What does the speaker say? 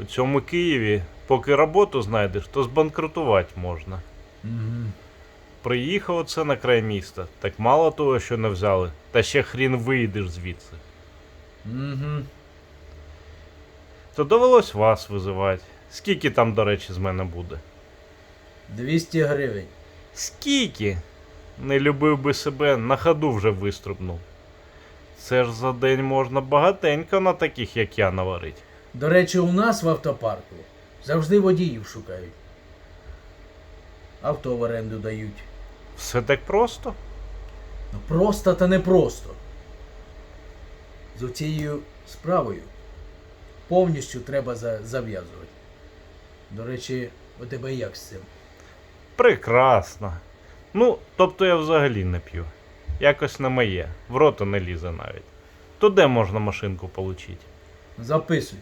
У цьому Києві, поки роботу знайдеш, то збанкрутувати можна. Угу. Приїхав оце на край міста, так мало того, що не взяли, та ще хрін вийдеш звідси. Угу. То довелось вас визивати. Скільки там, до речі, з мене буде? 200 гривень. Скільки? Не любив би себе, на ходу вже вистрибнув. Це ж за день можна багатенько на таких, як я, наварить. До речі, у нас в автопарку завжди водіїв шукають. Авто в оренду дають. Все так просто? Ну просто та не просто. З оцією справою повністю треба за- зав'язувати. До речі, у тебе як з цим? Прекрасно. Ну, тобто я взагалі не п'ю. Якось не моє, в рота не лізе навіть. То де можна машинку получити? Записуй.